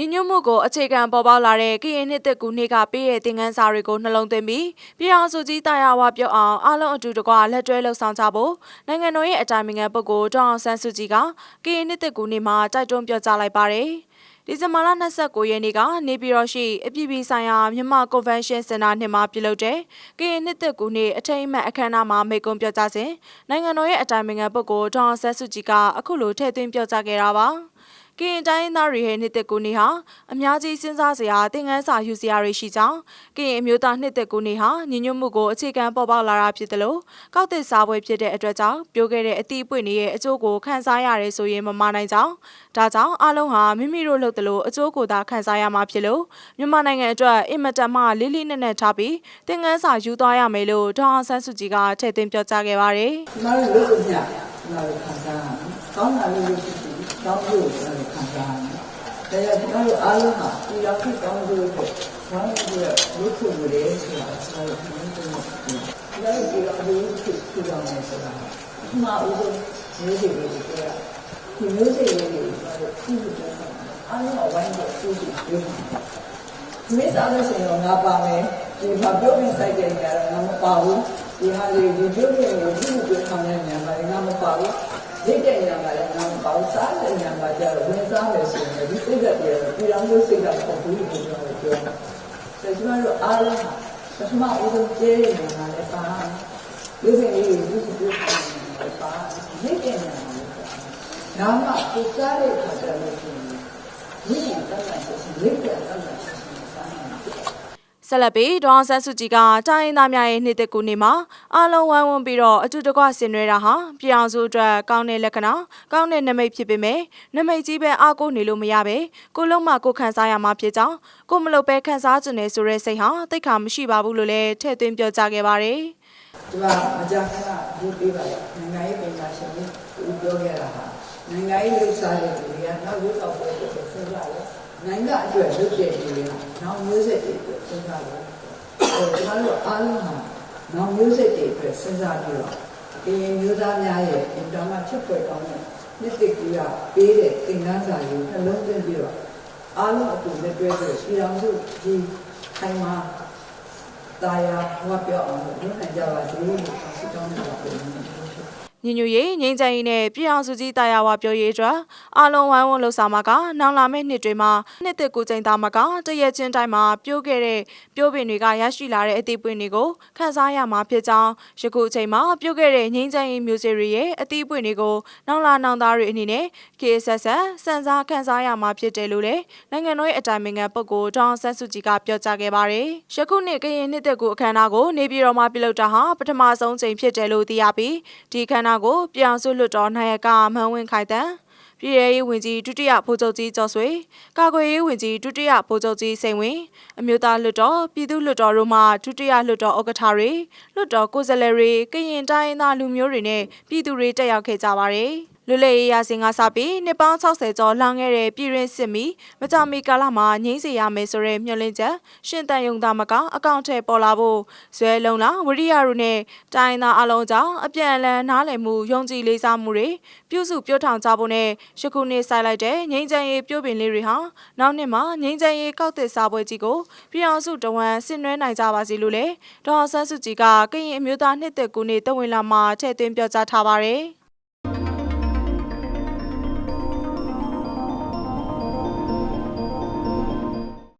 ညီညွတ်မှုကိုအခြေခံပေါ်ပေါက်လာတဲ့ကရင်နှစ်သက်ကူနေ့ကပေးတဲ့သင်ခန်းစာတွေကိုနှလုံးသွင်းပြီးပြည်အောင်စုကြီးတာယာဝပြောအောင်အားလုံးအတူတကွလက်တွဲလှုပ်ဆောင်ကြဖို့နိုင်ငံတော်ရဲ့အတိုင်ပင်ခံပုဂ္ဂိုလ်ဒေါအောင်ဆန်းစုကြည်ကကရင်နှစ်သက်ကူနေ့မှာတိုက်တွန်းပြောကြားလိုက်ပါတယ်။ဒီဇင်ဘာလ29ရက်နေ့ကနေပြည်တော်ရှိအပြည်ပြည်ဆိုင်ရာမြန်မာကွန်ဗင်းရှင်းစင်တာနှစ်မှာပြုလုပ်တဲ့ကရင်နှစ်သက်ကူနေ့အထိမ်းအမှတ်အခမ်းအနားမှာမိန့်ခွန်းပြောကြားစဉ်နိုင်ငံတော်ရဲ့အတိုင်ပင်ခံပုဂ္ဂိုလ်ဒေါအောင်ဆန်းစုကြည်ကအခုလိုထည့်သွင်းပြောကြားခဲ့တာပါ။ ကရင်တိုင်းရင်းသားတွေရဲ့နှစ်သက်ကူနေဟာအများကြီးစဉ်းစားစရာသင်ခန်းစာယူစရာတွေရှိကြောင်းကရင်အမျိုးသားနှစ်သက်ကူနေဟာညီညွတ်မှုကိုအခြေခံပေါ်ပေါက်လာတာဖြစ်တယ်လို့ကောက်သစ်စားပွဲဖြစ်တဲ့အတွက်ကြောင့်ပြောခဲ့တဲ့အသီးပွင့်နေရဲ့အကျိုးကိုခံစားရတယ်ဆိုရင်မမနိုင်ကြောင်းဒါကြောင့်အားလုံးဟာမိမိတို့လုပ်တယ်လို့အကျိုးကိုသာခံစားရမှာဖြစ်လို့မြန်မာနိုင်ငံအတွက်အင်မတန်မှလေးလေးနက်နက်ထားပြီးသင်ခန်းစာယူသွားရမယ်လို့ဒေါအောင်ဆန်းစုကြည်ကထည့်သွင်းပြောကြားခဲ့ပါတယ်ကျမတို့လုပ်လို့ညကျမတို့ခံစားရမယ်။ကောင်းတာလို့လို့ဖြစ် ပြီးကောင်းလို့ကျမတို့ခံစားရမယ်။ဒါကြောင့်ကျမတို့အားလုံးဟာဒီလောက်ဖြစ်ကောင်းလို့အတွက်ဝမ်းမြောက်လို့ခုမှုလေဆိုတာကျမတို့ဒီလိုမျိုးကျမတို့ဒီလိုအရေးဖြစ်ဖြစ်အောင်လဲဆိုတာအမှားဦးဆုံးမျိုးစိတ်လေးတွေကဒီမျိုးစိတ်လေးတွေကျမတို့ကြည့်လို့အားလုံးအဝိုင်းကိုကြည့်ကြည့်ပြောမှာဒီမိသားစုရှင်တော့ငါပါမယ်ဒီဘာပြောနေဆိုင်တဲ့နေရာတော့ငါမပါဘူးဒီဟာလေးဒီပြောနေကိုကြည့်လို့ပြောဆောင်တဲ့နေရာမှာငါမပါဘူးဒိတ်တဲ့နေရာမှာလည်းငါမပါဘူးစားတဲ့နေရာမှာကျတော့ဝင်စားမယ်ဆိုရင်ဒီစိတ်ကတည်းကပြည်တော်မျိုးစိတ်ကပုံပြီးလို့ပြောတယ်ပြောတယ်ဆိုကျမတို့အားလုံးဟာပထမဦးဆုံးကျဲနေမှာလည်းပါလူတွေလေးကိုကြည့်ပြောဆောင်တယ်ပါဒိတ်တဲ့နေရာမှာလည်းနာမကိုစားတဲ့ခါကျတော့ဒီနေ့တော့လည်းဒီနေ့တော့လည်း ဆက်လက်ပြီးဒေါအောင်ဆန်းစုကြည်ကတိုင်းရင်းသားများရဲ့နှစ်သက်ကူနေမှာအားလုံးဝိုင်းဝန်းပြီးတော့အတူတကွဆင်နွှဲတာဟာပြည်အောင်စုအတွက်ကောင်းတဲ့လက္ခဏာကောင်းတဲ့နမိတ်ဖြစ်ပေမဲ့နမိတ်ကြီးပဲအားကိုးနေလို့မရပဲကိုလုံးမကိုခံစားရမှာဖြစ်ကြောင်းကိုမလို့ပဲခံစားကျင်နေဆိုတဲ့စိတ်ဟာတိတ်ခါမရှိပါဘူးလို့လည်းထည့်သွင်းပြောကြားခဲ့ပါတယ်ဒီမှာမကြာခဏဒီပေးပါလေနိုင်ငံရေးပညာရှင်တွေပြောခဲ့တာဟာနိုင်ငံရေးလှုပ်ရှားတဲ့လူတွေကနောက်ရုပ်တော့ပေါ်တဲ့စဉ်းစားတယ် နိုင်ငံအတွက်လုပ်တဲ့လူတွေကနောက်မျိုးဆက်တွေအတွက်စဉ်းစားတယ်အဲကျွန်တော်တို့အားလုံးဟာနောက်မျိုးဆက်တွေအတွက်စဉ်းစားပြီးတော့ကရင်မျိုးသားများရဲ့အင်တာနက်ချက်ပွဲကောင်းတဲ့နှစ်သိကူရပေးတဲ့သင်ခန်းစာကိုနှလုံးသွင်းပြီးတော့အားလုံးအတူလက်တွဲပြီးပြည်အောင်စုဒီခိုင်မာတာယာဟောပြောအောင်လုပ်နိုင်ကြပါစေလို့ဆုတောင်းနေတာပုံနဲ့ ညညရေးငိမ့်ချင်ရင်နဲ့ပြည်အောင်စုကြီးတာယာဝပြောရေးအတွက်အားလုံးဝိုင်းဝန်းလှူဆောင်မှာကနောင်လာမယ့်နှစ်တွေမှာနှစ်သက်ကိုချိန်သားမှာကတရက်ချင်းတိုင်းမှာပြိုးခဲ့တဲ့ပြိုးပင်တွေကရရှိလာတဲ့အသီးပွင့်တွေကိုခန်းစားရမှာဖြစ်ကြောင်းယခုအချိန်မှာပြိုးခဲ့တဲ့ငိမ့်ချင်ရင်မျိုးစေ့တွေရဲ့အသီးပွင့်တွေကိုနောင်လာနောင်သားတွေအနေနဲ့ KSS စံစားခန်းစားရမှာဖြစ်တယ်လို့လည်းနိုင်ငံတော်ရဲ့အတိုင်ပင်ခံပုဂ္ဂိုလ်ဒေါအောင်ဆန်းစုကြည်ကပြောကြားခဲ့ပါတယ်။ယခုနှစ်ကရင်နှစ်သက်ကိုအခမ်းအနားကိုနေပြည်တော်မှာပြုလုပ်တာဟာပထမဆုံးချိန်ဖြစ်တယ်လို့သိရပြီးဒီအခမ်းအနားကိုပြောင်စုလွတ်တော်နိုင်ရကမန်းဝင်းခိုင်တန်းပြည်ရဲရေးဝန်ကြီးဒုတိယဗိုလ်ချုပ်ကြီးကျော်ဆွေကာကွယ်ရေးဝန်ကြီးဒုတိယဗိုလ်ချုပ်ကြီးစိန်ဝင်းအမျိုးသားလွှတ်တော်ပြည်သူ့လွှတ်တော်တို့မှဒုတိယလွှတ်တော်ဥက္ကဋ္ဌတွေလွှတ်တော်ကိုယ်စားလှယ်တွေကရင်တိုင်းသားလူမျိုးတွေနဲ့ပြည်သူတွေတက်ရောက်ခဲ့ကြပါတယ် လွတ်လပ်ရေးရစဉ်ကစပြီးနှစ်ပေါင်း60ကျော်လောင်ခဲ့တဲ့ပြည်ရင်းစစ်မီမကြမီကာလမှာငြိမ်းစေရမယ်ဆိုတဲ့မျှော်လင့်ချက်ရှင်တန်ယုံသားမကအကောင့်ထဲပေါ်လာဖို့ဇွဲလုံးလားဝရိယတို့နဲ့တိုင်းသားအလုံးကြောင့်အပြန်အလှန်နားလည်မှုယုံကြည်လေးစားမှုတွေပြုစုပြောထောင်ကြဖို့နဲ့ယခုနှစ်ဆိုင်လိုက်တဲ့ငြိမ်းချမ်းရေးပြုပင်လေးတွေဟာနောက်နှစ်မှာငြိမ်းချမ်းရေးကောက်သစ်စားပွဲကြီးကိုပြည်အောင်စုတဝန်ဆင်နွှဲနိုင်ကြပါစေလို့လည်းဒေါ်ဆန်းစုကြည်ကကရင်အမျိုးသားနှစ်သက်ကူနေတဝင်လာမှာထည့်သွင်းပြောကြားထားပါတယ်